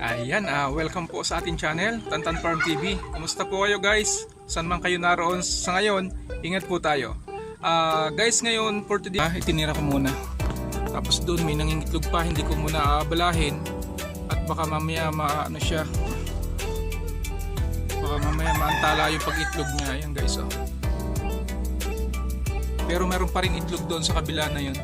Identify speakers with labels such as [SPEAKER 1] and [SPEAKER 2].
[SPEAKER 1] Ayan, ah, welcome po sa ating channel, Tantan Farm TV. Kumusta po kayo guys? San man kayo naroon sa ngayon, ingat po tayo. Ah, guys, ngayon for today, ah, itinira ko muna. Tapos doon may nangingitlog pa, hindi ko muna aabalahin. At baka mamaya maano siya. Baka mamaya maantala yung pag-itlog niya. Ayan guys, oh. Pero meron pa rin itlog doon sa kabila na yun.